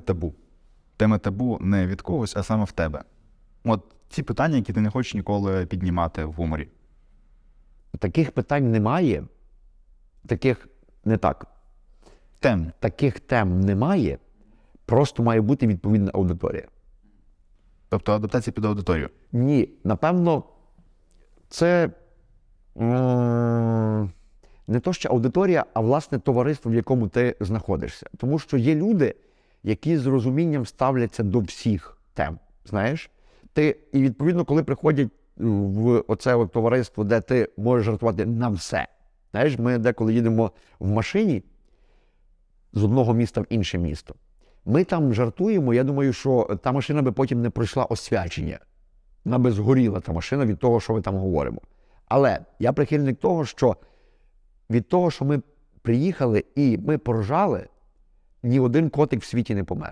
табу. Тема табу не від когось, а саме в тебе. От ці питання, які ти не хочеш ніколи піднімати в гуморі. Таких питань немає. Таких не так. Тем. Таких тем немає. Просто має бути відповідна аудиторія. Тобто адаптація під аудиторію. Ні, напевно, це не то що аудиторія, а власне товариство, в якому ти знаходишся. Тому що є люди, які з розумінням ставляться до всіх тем. Знаєш? Ти, і відповідно, коли приходять в оце от товариство, де ти можеш жартувати на все. Знаєш, ми деколи їдемо в машині з одного міста в інше місто. Ми там жартуємо. Я думаю, що та машина би потім не пройшла освячення. Вона би згоріла та машина від того, що ми там говоримо. Але я прихильник того, що від того, що ми приїхали і ми поржали, ні один котик в світі не помер.